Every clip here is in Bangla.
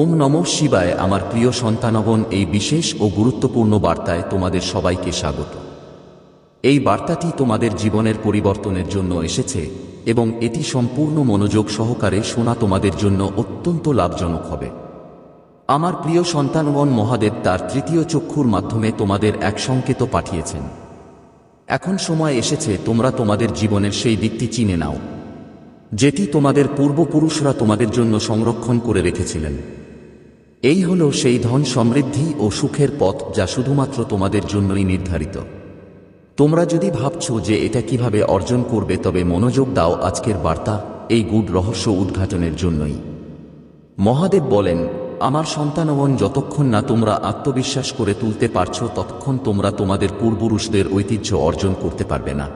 ওম নম শিবায় আমার প্রিয় সন্তানগণ, এই বিশেষ ও গুরুত্বপূর্ণ বার্তায় তোমাদের সবাইকে স্বাগত। এই বার্তাটি তোমাদের জীবনের পরিবর্তনের জন্য এসেছে এবং এটি সম্পূর্ণ মনোযোগ সহকারে শোনা তোমাদের জন্য অত্যন্ত লাভজনক হবে। আমার প্রিয় সন্তানগণ, মহাদেব তার তৃতীয় চক্ষুর মাধ্যমে তোমাদের এক সংকেত পাঠিয়েছেন। এখন সময় এসেছে, তোমরা তোমাদের জীবনের সেই দিকটি চিনে নাও, যেটি তোমাদের পূর্বপুরুষরা তোমাদের জন্য সংরক্ষণ করে রেখেছিলেন। এই হল সেই ধন সমৃদ্ধি ও সুখের পথ যা শুধুমাত্র তোমাদের জন্যই নির্ধারিত। তোমরা যদি ভাবছ যে এটা কীভাবে অর্জন করবে, তবে মনোযোগ দাও আজকের বার্তা এই গুড রহস্য উদ্ঘাটনের জন্যই। মহাদেব বলেন, আমার সন্তানগণ, যতক্ষণ না তোমরা আত্মবিশ্বাস করে তুলতে পারছ, ততক্ষণ তোমরা তোমাদের পূর্বপুরুষদের ঐতিহ্য অর্জন করতে পারবে না।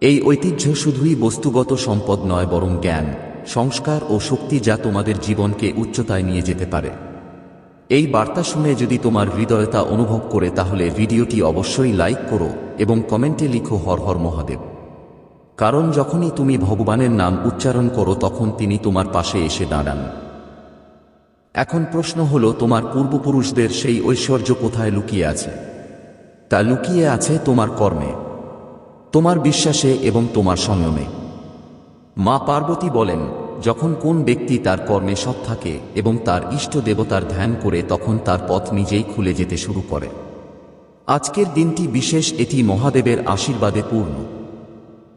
এই ঐতিহ্য শুধুই বস্তুগত সম্পদ নয়, বরং জ্ঞান। সংস্কার ও শক্তি যা তোমাদের জীবনকে উচ্চতায় নিয়ে যেতে পারে। এই বার্তা শুনে যদি তোমার হৃদয়তা অনুভব করে, তাহলে ভিডিওটি অবশ্যই লাইক করো এবং কমেন্টে লিখো হর হর মহাদেব। কারণ যখনই তুমি ভগবানের নাম উচ্চারণ করো, তখন তিনি তোমার পাশে এসে দাঁড়ান। এখন প্রশ্ন হল, তোমার পূর্বপুরুষদের সেই ঐশ্বর্য কোথায় লুকিয়ে আছে? তা লুকিয়ে আছে তোমার কর্মে, তোমার বিশ্বাসে এবং তোমার সংযমে। মা পার্বতী বলেন, যখন কোন ব্যক্তি তার কর্মে সৎ থাকে এবং তার ইষ্ট দেবতার ধ্যান করে, তখন তার পথ নিজেই খুলে যেতে শুরু করে। আজকের দিনটি বিশেষ এটি মহাদেবের আশীর্বাদে পূর্ণ।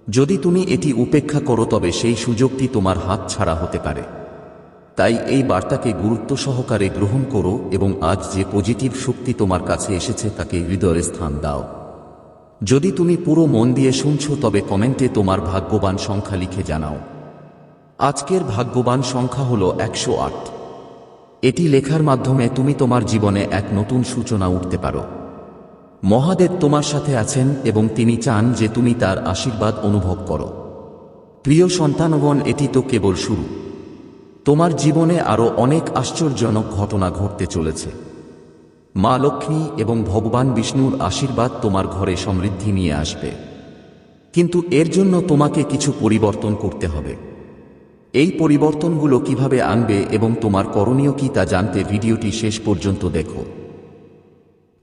যদি তুমি এটি উপেক্ষা করো, তবে সেই সুযোগটি তোমার হাত ছাড়া হতে পারে। তাই এই বার্তাকে গুরুত্ব সহকারে গ্রহণ করো এবং আজ যে পজিটিভ শক্তি তোমার কাছে এসেছে, তাকে হৃদয়ের স্থান দাও। যদি তুমি পুরো মন দিয়ে শুনছ, তবে কমেন্টে তোমার ভাগ্যবান সংখ্যা লিখে জানাও। আজকের ভাগ্যবান সংখ্যা হল একশো আট। এটি লেখার মাধ্যমে তুমি তোমার জীবনে এক নতুন সূচনা উঠতে পারো। মহাদেব তোমার সাথে আছেন এবং তিনি চান যে তুমি তার আশীর্বাদ অনুভব করো। প্রিয় সন্তানগণ, এটি তো কেবল শুরু। তোমার জীবনে আরও অনেক আশ্চর্যজনক ঘটনা ঘটতে চলেছে। মা লক্ষ্মী এবং ভগবান বিষ্ণুর আশীর্বাদ তোমার ঘরে সমৃদ্ধি নিয়ে আসবে। কিন্তু এর জন্য তোমাকে কিছু পরিবর্তন করতে হবে। এই পরিবর্তনগুলো কীভাবে আনবে এবং তোমার করণীয় কি তা জানতে ভিডিওটি শেষ পর্যন্ত দেখো।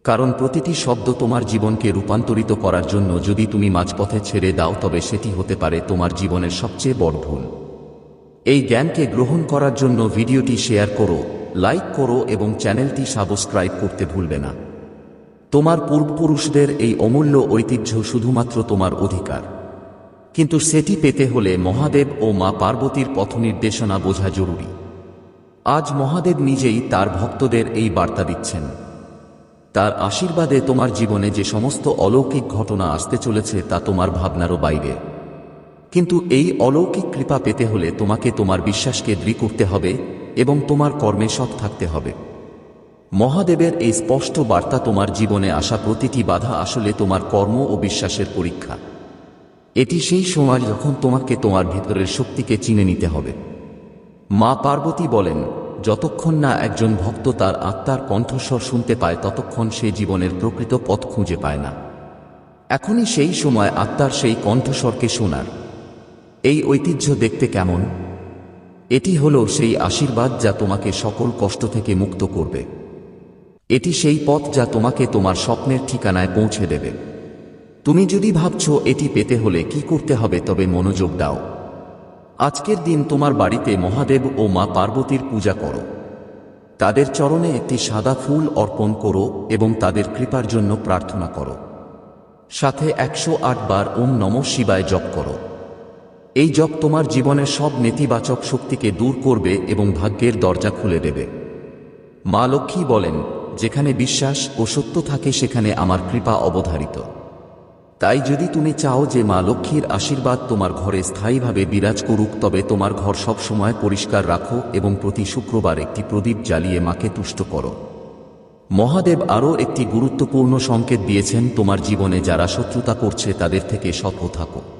কারণ প্রতিটি শব্দ তোমার জীবনকে রূপান্তরিত করার জন্য যদি তুমি মাঝপথে ছেড়ে দাও তবে সেটি হতে পারে তোমার জীবনের সবচেয়ে বড় ভুল। এই জ্ঞানকে গ্রহণ করার জন্য ভিডিওটি শেয়ার করো। লাইক করো এবং চ্যানেলটি সাবস্ক্রাইব করতে ভুলবে না। তোমার পূর্বপুরুষদের এই অমূল্য ঐতিহ্য শুধুমাত্র তোমার অধিকার। কিন্তু সেটি পেতে হলে মহাদেব ও মা পার্বতীর পথ নির্দেশনা বোঝা জরুরি। আজ মহাদেব নিজেই তার ভক্তদের এই বার্তা দিচ্ছেন। তার আশীর্বাদে তোমার জীবনে যে সমস্ত অলৌকিক ঘটনা আসতে চলেছে তা তোমার ভাবনারও বাইরে। কিন্তু এই অলৌকিক কৃপা পেতে হলে তোমাকে তোমার বিশ্বাসকে দৃঢ় করতে হবে এবং তোমার কর্মে সৎ থাকতে হবে। মহাদেবের এই স্পষ্ট বার্তা তোমার জীবনে আসা প্রতিটি বাধা আসলে তোমার কর্ম ও বিশ্বাসের পরীক্ষা। এটি সেই সময় যখন তোমাকে তোমার ভিতরের শক্তিকে চিনে নিতে হবে। মা পার্বতী বলেন, যতক্ষণ না একজন ভক্ত তার আত্মার কণ্ঠস্বর শুনতে পায়, ততক্ষণ সে জীবনের প্রকৃত পথ খুঁজে পায় না। এখনই সেই সময় আত্মার সেই কণ্ঠস্বরকে শোনার। এই ঐতিহ্য দেখতে কেমন? এটি হল সেই আশীর্বাদ যা তোমাকে সকল কষ্ট থেকে মুক্ত করবে। এটি সেই পথ যা তোমাকে তোমার স্বপ্নের ঠিকানায় পৌঁছে দেবে। তুমি যদি ভাবছ এটি পেতে হলে কি করতে হবে তবে মনোযোগ দাও। আজকের দিন তোমার বাড়িতে মহাদেব ও মা পার্বতীর পূজা করো। তাদের চরণে একটি সাদা ফুল অর্পণ করো এবং তাদের কৃপার জন্য প্রার্থনা করো। সাথে একশো আট বার ওম নম শিবায় জপ করো। এই জপ তোমার জীবনের সব নেতিবাচক শক্তিকে দূর করবে এবং ভাগ্যের দরজা খুলে দেবে। মা লক্ষ্মী বলেন, যেখানে বিশ্বাস ও সত্য থাকে, সেখানে আমার কৃপা অবধারিত। তাই যদি তুমি চাও যে মা লক্ষ্মীর আশীর্বাদ তোমার ঘরে স্থায়ীভাবে বিরাজ করুক, তবে তোমার ঘর সব সময় পরিষ্কার রাখো এবং প্রতি শুক্রবার একটি প্রদীপ জ্বালিয়ে মাকে তুষ্ট করো। মহাদেব আরও একটি গুরুত্বপূর্ণ সংকেত দিয়েছেন, তোমার জীবনে যারা শত্রুতা করছে, তাদের থেকে সৎ থাকো।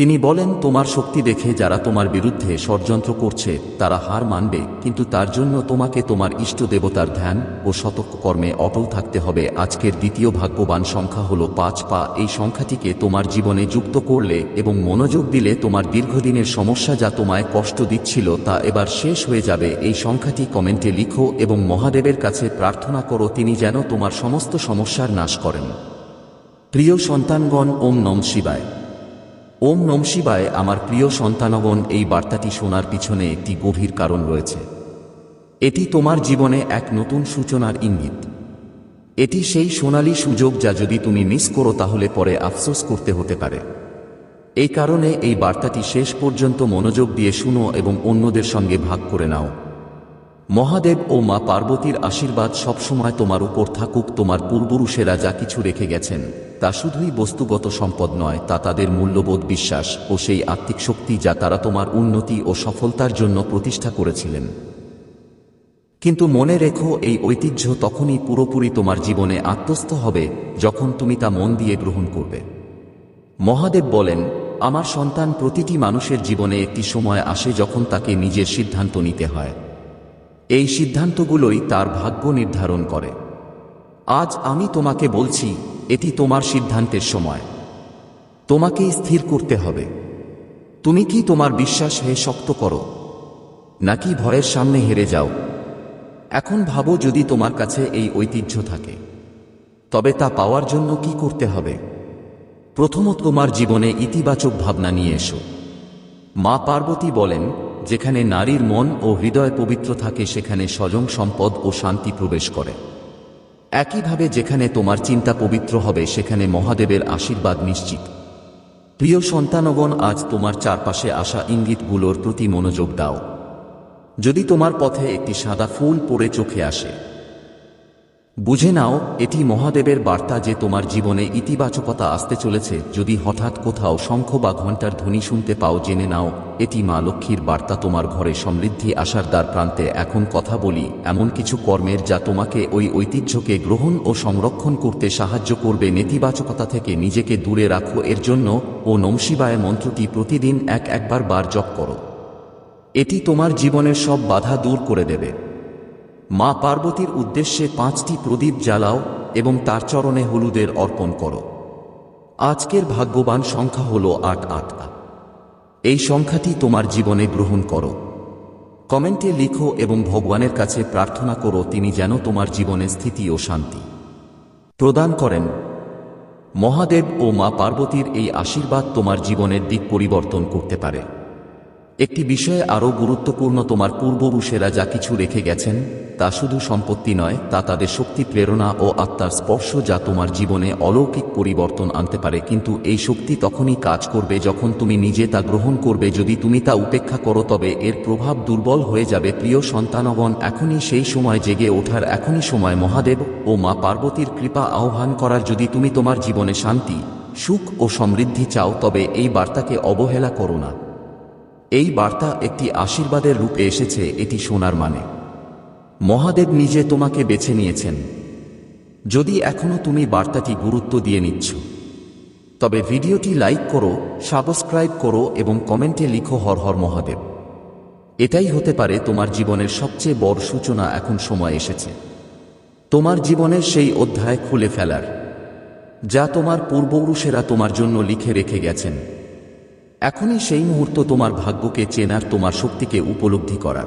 তিনি বলেন, তোমার শক্তি দেখে যারা তোমার বিরুদ্ধে ষড়যন্ত্র করছে, তারা হার মানবে, কিন্তু তার জন্য তোমাকে তোমার ইষ্ট দেবতার ধ্যান ও সতর্ক কর্মে অটল থাকতে হবে। আজকের দ্বিতীয় ভাগ্যবান সংখ্যা হল পাঁচ। পা, এই সংখ্যাটিকে তোমার জীবনে যুক্ত করলে এবং মনোযোগ দিলে তোমার দীর্ঘদিনের সমস্যা যা তোমায় কষ্ট দিচ্ছিল তা এবার শেষ হয়ে যাবে। এই সংখ্যাটি কমেন্টে লিখো এবং মহাদেবের কাছে প্রার্থনা করো, তিনি যেন তোমার সমস্ত সমস্যার নাশ করেন। প্রিয় সন্তানগণ, ওম নম শিবায়। ওম নম শিবায় আমার প্রিয় সন্তানগণ, এই বার্তাটি শোনার পিছনে একটি গভীর কারণ রয়েছে। এটি তোমার জীবনে এক নতুন সূচনার ইঙ্গিত। এটি সেই সোনালী সুযোগ যা যদি তুমি মিস করো তাহলে পরে আফসোস করতে হতে পারে। এই কারণে এই বার্তাটি শেষ পর্যন্ত মনোযোগ দিয়ে শুনো এবং অন্যদের সঙ্গে ভাগ করে নাও। মহাদেব ও মা পার্বতীর আশীর্বাদ সবসময় তোমার উপর থাকুক, তোমার পূর্বপুরুষেরা যা কিছু রেখে গেছেন। তা শুধুই বস্তুগত সম্পদ নয়, তা তাদের মূল্যবোধ বিশ্বাস ও সেই আত্মিক শক্তি যা তারা তোমার উন্নতি ও সফলতার জন্য প্রতিষ্ঠা করেছিলেন। কিন্তু মনে রেখো, এই ঐতিহ্য তখনই পুরোপুরি তোমার জীবনে আত্মস্থ হবে যখন তুমি তা মন দিয়ে গ্রহণ করবে। মহাদেব বলেন, আমার সন্তান প্রতিটি মানুষের জীবনে একটি সময় আসে যখন তাকে নিজের সিদ্ধান্ত নিতে হয়। এই সিদ্ধান্তগুলোই তার ভাগ্য নির্ধারণ করে। আজ আমি তোমাকে বলছি এটি তোমার সিদ্ধান্তের সময়। তোমাকেই স্থির করতে হবে। তুমি কি তোমার বিশ্বাস হে শক্ত করো? নাকি ভয়ের সামনে হেরে যাও? এখন ভাবো যদি তোমার কাছে এই ঐতিহ্য থাকে। তবে তা পাওয়ার জন্য কি করতে হবে? প্রথমত তোমার জীবনে ইতিবাচক ভাবনা নিয়ে এসো। মা পার্বতী বলেন, যেখানে নারীর মন ও হৃদয় পবিত্র থাকে, সেখানে স্বজন সম্পদ ও শান্তি প্রবেশ করে। একইভাবে যেখানে তোমার চিন্তা পবিত্র হবে, সেখানে মহাদেবের আশীর্বাদ নিশ্চিত। প্রিয় সন্তানগণ, আজ তোমার চারপাশে আসা ইঙ্গিতগুলোর প্রতি মনোযোগ দাও। যদি তোমার পথে একটি সাদা ফুল পড়ে চোখে আসে বুঝে নাও, এটি মহাদেবের বার্তা যে তোমার জীবনে ইতিবাচকতা আসতে চলেছে, যদি হঠাৎ কোথাও শঙ্খ বা ঘণ্টার ধ্বনি শুনতে পাও, জেনে নাও, এটি মা লক্ষ্মীর বার্তা তোমার ঘরে সমৃদ্ধি আসার দ্বার প্রান্তে। এখন কথা বলি, এমন কিছু কর্মের যা তোমাকে ওই ঐতিহ্যকে গ্রহণ ও সংরক্ষণ করতে সাহায্য করবে। নেতিবাচকতা থেকে নিজেকে দূরে রাখো, এর জন্য, ও নমশিবায় মন্ত্রটি প্রতিদিন এক একবার বার জপ করো। এটি তোমার জীবনের সব বাধা দূর করে দেবে। মা পার্বতীর উদ্দেশ্যে পাঁচটি প্রদীপ জ্বালাও এবং তার চরণে হলুদের অর্পণ করো। আজকের ভাগ্যবান সংখ্যা হল আট আট। এই সংখ্যাটি তোমার জীবনে গ্রহণ করো। কমেন্টে লিখো এবং ভগবানের কাছে প্রার্থনা করো তিনি যেন তোমার জীবনে স্থিতি ও শান্তি প্রদান করেন। মহাদেব ও মা পার্বতীর এই আশীর্বাদ তোমার জীবনের দিক পরিবর্তন করতে পারে। একটি বিষয়ে আরও গুরুত্বপূর্ণ তোমার পূর্বপুরুষেরা যা কিছু রেখে গেছেন, তা শুধু সম্পত্তি নয়, তা তাদের শক্তি, প্রেরণা ও আত্মার স্পর্শ যা তোমার জীবনে অলৌকিক পরিবর্তন আনতে পারে। কিন্তু এই শক্তি তখনই কাজ করবে যখন তুমি নিজে তা গ্রহণ করবে। যদি তুমি তা উপেক্ষা করো, তবে এর প্রভাব দুর্বল হয়ে যাবে। প্রিয় সন্তানগণ, এখনই সেই সময় জেগে ওঠার এখনই সময় মহাদেব ও মা পার্বতীর কৃপা আহ্বান করার। যদি তুমি তোমার জীবনে শান্তি, সুখ ও সমৃদ্ধি চাও, তবে এই বার্তাকে অবহেলা করো না। এই বার্তা একটি আশীর্বাদের রূপে এসেছে, এটি শোনার মানে। মহাদেব নিজে তোমাকে বেছে নিয়েছেন। যদি এখনও তুমি বার্তাটি গুরুত্ব দিয়ে নিচ্ছ, তবে ভিডিওটি লাইক করো, সাবস্ক্রাইব করো এবং কমেন্টে লিখো, হর হর মহাদেব। এটাই হতে পারে তোমার জীবনের সবচেয়ে বড় সূচনা, এখন সময় এসেছে। তোমার জীবনের সেই অধ্যায় খুলে ফেলার, যা তোমার পূর্বপুরুষেরা তোমার জন্য লিখে রেখে গেছেন। এখনই সেই মুহূর্ত তোমার ভাগ্যকে চেনার, তোমার শক্তিকে উপলব্ধি করার।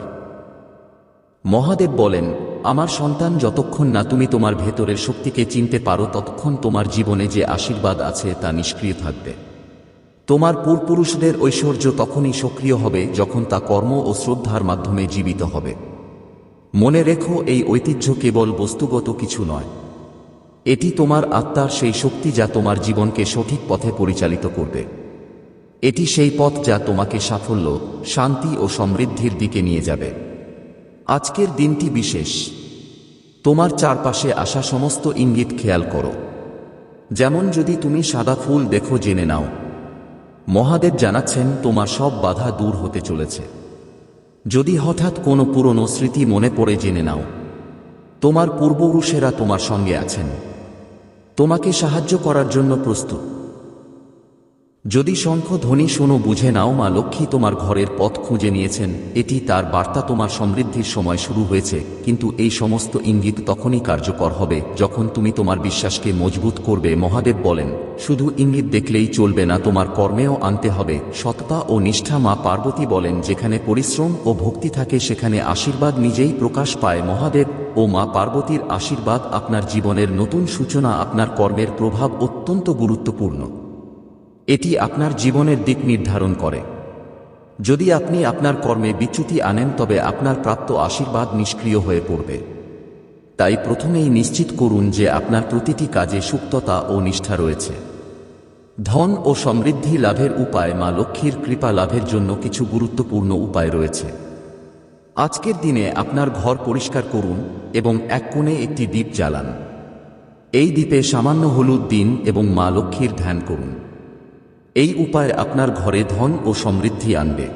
মহাদেব বলেন, আমার সন্তান, যতক্ষণ না তুমি তোমার ভেতরের শক্তিকে চিনতে পারো, ততক্ষণ তোমার জীবনে যে আশীর্বাদ আছে তা নিষ্ক্রিয় থাকবে। তোমার পূর্বপুরুষদের ঐশ্বর্য তখনই সক্রিয় হবে, যখন তা কর্ম ও শ্রদ্ধার মাধ্যমে জীবিত হবে। মনে রেখো, এই ঐতিহ্য কেবল বস্তুগত কিছু নয়। এটি তোমার আত্মার সেই শক্তি যা তোমার জীবনকে সঠিক পথে পরিচালিত করবে। এটি সেই পথ যা তোমাকে সাফল্য, শান্তি ও সমৃদ্ধির দিকে নিয়ে যাবে। আজকের দিনটি বিশেষ। তোমার চারপাশে আসা সমস্ত ইঙ্গিত খেয়াল করো। যেমন যদি তুমি সাদা ফুল দেখো জেনে নাও। মহাদেব জানাচ্ছেন, তোমার সব বাধা দূর হতে চলেছে। যদি হঠাৎ কোনো পুরনো স্মৃতি মনে পড়ে জেনে নাও। তোমার পূর্বপুরুষেরা তোমার সঙ্গে আছেন। তোমাকে সাহায্য করার জন্য প্রস্তুত। যদি শঙ্খ ধ্বনি শোনো, বুঝে নাও মা লক্ষ্মী তোমার ঘরের পথ খুঁজে নিয়েছেন। এটি তার বার্তা তোমার সমৃদ্ধির সময় শুরু হয়েছে। কিন্তু এই সমস্ত ইঙ্গিত তখনই কার্যকর হবে, যখন তুমি তোমার বিশ্বাসকে মজবুত করবে, মহাদেব বলেন। শুধু ইঙ্গিত দেখলেই চলবে না, তোমার কর্মেও আনতে হবে। সততা ও নিষ্ঠা মা পার্বতী বলেন, যেখানে পরিশ্রম ও ভক্তি থাকে, সেখানে আশীর্বাদ নিজেই প্রকাশ পায় মহাদেব ও মা পার্বতীর আশীর্বাদ আপনার জীবনের নতুন সূচনা, আপনার কর্মের প্রভাব অত্যন্ত গুরুত্বপূর্ণ। এটি আপনার জীবনের দিক নির্ধারণ করে। যদি আপনি আপনার কর্মে বিচ্যুতি আনেন, তবে আপনার প্রাপ্ত আশীর্বাদ নিষ্ক্রিয় হয়ে পড়বে। তাই প্রথমেই নিশ্চিত করুন যে আপনার প্রতিটি কাজে সুক্ততা ও নিষ্ঠা রয়েছে। ধন ও সমৃদ্ধি লাভের উপায় মা লক্ষ্মীর কৃপা লাভের জন্য কিছু গুরুত্বপূর্ণ উপায় রয়েছে। আজকের দিনে আপনার ঘর পরিষ্কার করুন এবং এক কোণে একটি দ্বীপ জ্বালান। এই দ্বীপে সামান্য হলুদ দিন এবং মা লক্ষ্মীর ধ্যান করুন। এই উপায় আপনার ঘরে ধন ও সমৃদ্ধি আনবে।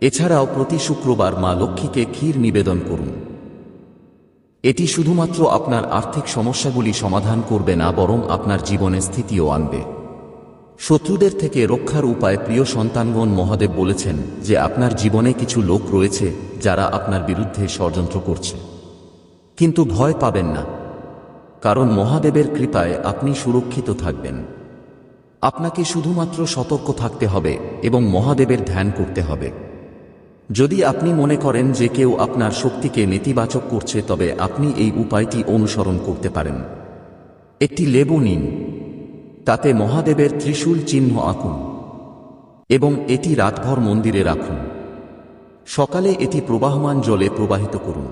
এছাড়াও প্রতি শুক্রবার মা লক্ষ্মীকে ক্ষীর নিবেদন করুন। এটি শুধুমাত্র আপনার আর্থিক সমস্যাগুলি সমাধান করবে না, বরং আপনার জীবনে স্থিতিও আনবে। শত্রুদের থেকে রক্ষার উপায় প্রিয় সন্তানগণ মহাদেব বলেছেন যে, আপনার জীবনে কিছু লোক রয়েছে যারা আপনার বিরুদ্ধে ষড়যন্ত্র করছে। কিন্তু ভয় পাবেন না, কারণ মহাদেবের কৃপায় আপনি সুরক্ষিত থাকবেন। আপনাকে শুধুমাত্র সতর্ক থাকতে হবে এবং মহাদেবের ধ্যান করতে হবে। যদি আপনি মনে করেন যে কেউ আপনার শক্তিকে নেতিবাচক করছে, তবে আপনি এই উপায়টি অনুসরণ করতে পারেন। একটি লেবু নিন, তাতে মহাদেবের ত্রিশূল চিহ্ন আঁকুন এবং এটি রাতভর মন্দিরে রাখুন। সকালে এটি প্রবাহমান জলে প্রবাহিত করুন।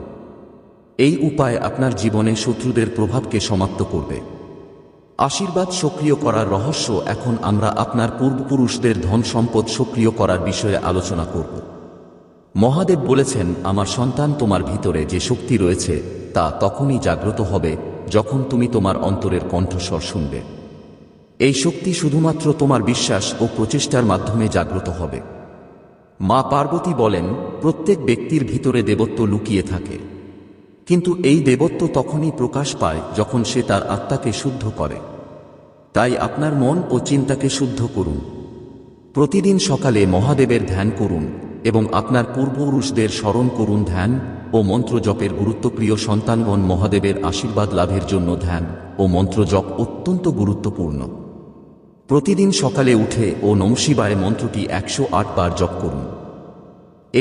এই উপায় আপনার জীবনে শত্রুদের প্রভাবকে সমাপ্ত করবে। আশীর্বাদ সক্রিয় করার রহস্য এখন আমরা আপনার পূর্বপুরুষদের ধন সম্পদ সক্রিয় করার বিষয়ে আলোচনা করব। মহাদেব বলেছেন, আমার সন্তান তোমার ভিতরে যে শক্তি রয়েছে, তা তখনই জাগ্রত হবে যখন তুমি তোমার অন্তরের কণ্ঠস্বর শুনবে। এই শক্তি শুধুমাত্র তোমার বিশ্বাস ও প্রচেষ্টার মাধ্যমে জাগ্রত হবে। মা পার্বতী বলেন, প্রত্যেক ব্যক্তির ভিতরে দেবত্ব লুকিয়ে থাকে। কিন্তু এই দেবত্ব তখনই প্রকাশ পায় যখন সে তার আত্মাকে শুদ্ধ করে। তাই আপনার মন ও চিন্তাকে শুদ্ধ করুন। প্রতিদিন সকালে মহাদেবের ধ্যান করুন এবং আপনার পূর্বপুরুষদের স্মরণ করুন ধ্যান ও মন্ত্র জপের গুরুত্বপ্রিয় সন্তানগণ মহাদেবের আশীর্বাদ লাভের জন্য ধ্যান ও মন্ত্র জপ অত্যন্ত গুরুত্বপূর্ণ। প্রতিদিন সকালে উঠে ও নমশিবায় মন্ত্রটি একশো আট বার জপ করুন।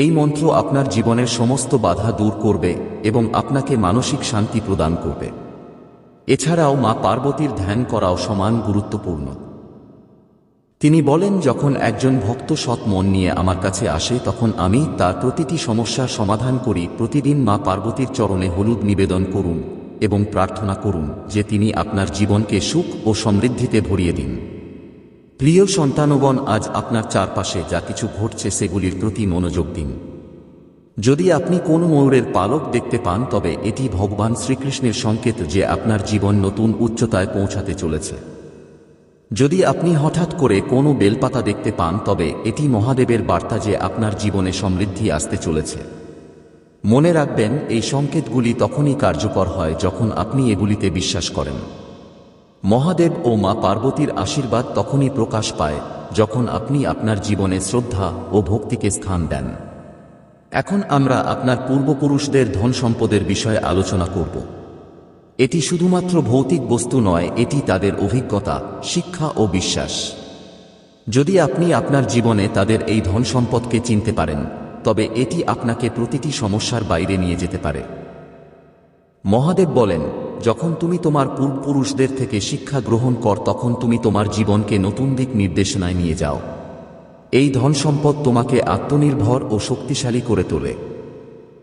এই মন্ত্র আপনার জীবনের সমস্ত বাধা দূর করবে এবং আপনাকে মানসিক শান্তি প্রদান করবে। এছাড়াও মা পার্বতীর ধ্যান করাও সমান গুরুত্বপূর্ণ। তিনি বলেন, যখন একজন ভক্ত সৎ মন নিয়ে আমার কাছে আসে, তখন আমি তার প্রতিটি সমস্যার সমাধান করি। প্রতিদিন মা পার্বতীর চরণে হলুদ নিবেদন করুন এবং প্রার্থনা করুন যে তিনি আপনার জীবনকে সুখ ও সমৃদ্ধিতে ভরিয়ে দিন। প্রিয় সন্তানগণ আজ আপনার চারপাশে যা কিছু ঘটছে সেগুলির প্রতি মনোযোগ দিন। যদি আপনি কোন ময়ূরের পালক দেখতে পান, তবে এটি ভগবান শ্রীকৃষ্ণের সংকেত যে আপনার জীবন নতুন উচ্চতায় পৌঁছাতে চলেছে। যদি আপনি হঠাৎ করে কোনো বেলপাতা দেখতে পান, তবে এটি মহাদেবের বার্তা যে আপনার জীবনে সমৃদ্ধি আসতে চলেছে। মনে রাখবেন, এই সংকেতগুলি তখনই কার্যকর হয় যখন আপনি এগুলিতে বিশ্বাস করেন। মহাদেব ও মা পার্বতীর আশীর্বাদ তখনই প্রকাশ পায়, যখন আপনি আপনার জীবনে শ্রদ্ধা ও ভক্তিকে স্থান দেন। এখন আমরা আপনার পূর্বপুরুষদের ধন সম্পদের বিষয়ে আলোচনা করব। এটি শুধুমাত্র ভৌতিক বস্তু নয়, এটি তাদের অভিজ্ঞতা, শিক্ষা ও বিশ্বাস। যদি আপনি আপনার জীবনে তাদের এই ধন সম্পদকে চিনতে পারেন, তবে এটি আপনাকে প্রতিটি সমস্যার বাইরে নিয়ে যেতে পারে। মহাদেব বলেন যখন তুমি তোমার পূর্বপুরুষদের থেকে শিক্ষা গ্রহণ কর, তখন তুমি তোমার জীবনকে নতুন দিক নির্দেশনায় নিয়ে যাও। এই ধন সম্পদ তোমাকে আত্মনির্ভর ও শক্তিশালী করে তোলে।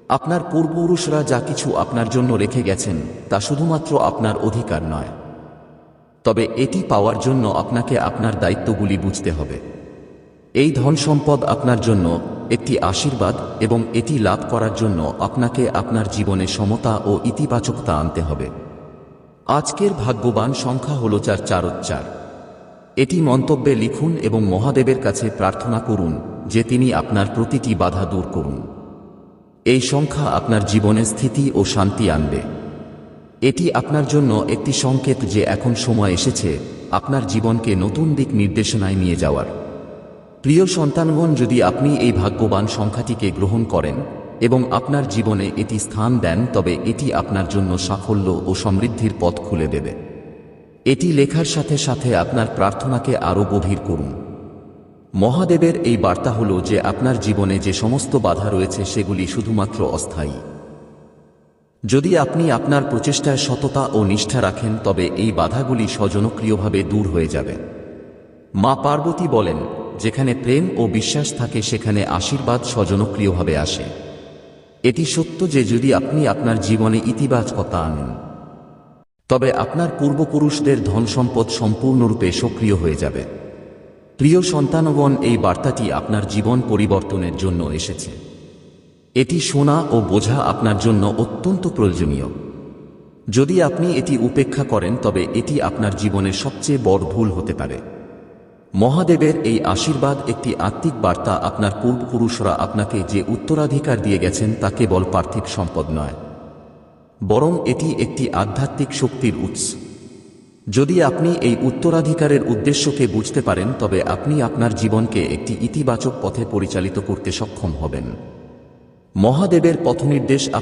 আপনার পূর্বপুরুষরা যা কিছু আপনার জন্য রেখে গেছেন, তা শুধুমাত্র আপনার অধিকার নয়। তবে এটি পাওয়ার জন্য আপনাকে আপনার দায়িত্বগুলি বুঝতে হবে। এই ধন সম্পদ আপনার জন্য একটি আশীর্বাদ এবং এটি লাভ করার জন্য আপনাকে আপনার জীবনে সমতা ও ইতিবাচকতা আনতে হবে। আজকের ভাগ্যবান সংখ্যা হল চার চারোচ্চার। এটি মন্তব্যে লিখুন এবং মহাদেবের কাছে প্রার্থনা করুন যে তিনি আপনার প্রতিটি বাধা দূর করুন। এই সংখ্যা আপনার জীবনে স্থিতি ও শান্তি আনবে। এটি আপনার জন্য একটি সংকেত যে এখন সময় এসেছে আপনার জীবনকে নতুন দিক নির্দেশনায় নিয়ে যাওয়ার। প্রিয় সন্তানগণ, যদি আপনি এই ভাগ্যবান সংখ্যাটিকে গ্রহণ করেন এবং আপনার জীবনে এটি স্থান দেন, তবে এটি আপনার জন্য সাফল্য ও সমৃদ্ধির পথ খুলে দেবে। এটি লেখার সাথে সাথে আপনার প্রার্থনাকে আরও গভীর করুন। মহাদেবের এই বার্তা হল যে আপনার জীবনে যে সমস্ত বাধা রয়েছে, সেগুলি শুধুমাত্র অস্থায়ী। যদি আপনি আপনার প্রচেষ্টায় সততা ও নিষ্ঠা রাখেন, তবে এই বাধাগুলি স্বজনক্রিয়ভাবে দূর হয়ে যাবে। মা পার্বতী বলেন, যেখানে প্রেম ও বিশ্বাস থাকে, সেখানে আশীর্বাদ স্বজনক্রিয়ভাবে আসে। এটি সত্য যে যদি আপনি আপনার জীবনে ইতিবাচকতা আনেন, তবে আপনার পূর্বপুরুষদের ধন সম্পদ সম্পূর্ণরূপে সক্রিয় হয়ে যাবে। প্রিয় সন্তানগণ, এই বার্তাটি আপনার জীবন পরিবর্তনের জন্য এসেছে। এটি শোনা ও বোঝা আপনার জন্য অত্যন্ত প্রয়োজনীয়। যদি আপনি এটি উপেক্ষা করেন, তবে এটি আপনার জীবনের সবচেয়ে বড় ভুল হতে পারে। মহাদেবের এই আশীর্বাদ একটি আত্মিক বার্তা আপনার পূর্বপুরুষরা আপনাকে যে উত্তরাধিকার দিয়ে গেছেন তা কেবল পার্থিব সম্পদ নয়। বরং এটি একটি আধ্যাত্মিক শক্তির উৎস। যদি আপনি এই উত্তরাধিকারের উদ্দেশ্যকে বুঝতে পারেন, তবে আপনি আপনার জীবনকে একটি ইতিবাচক পথে পরিচালিত করতে সক্ষম হবেন। মহাদেবের পথনির্দেশ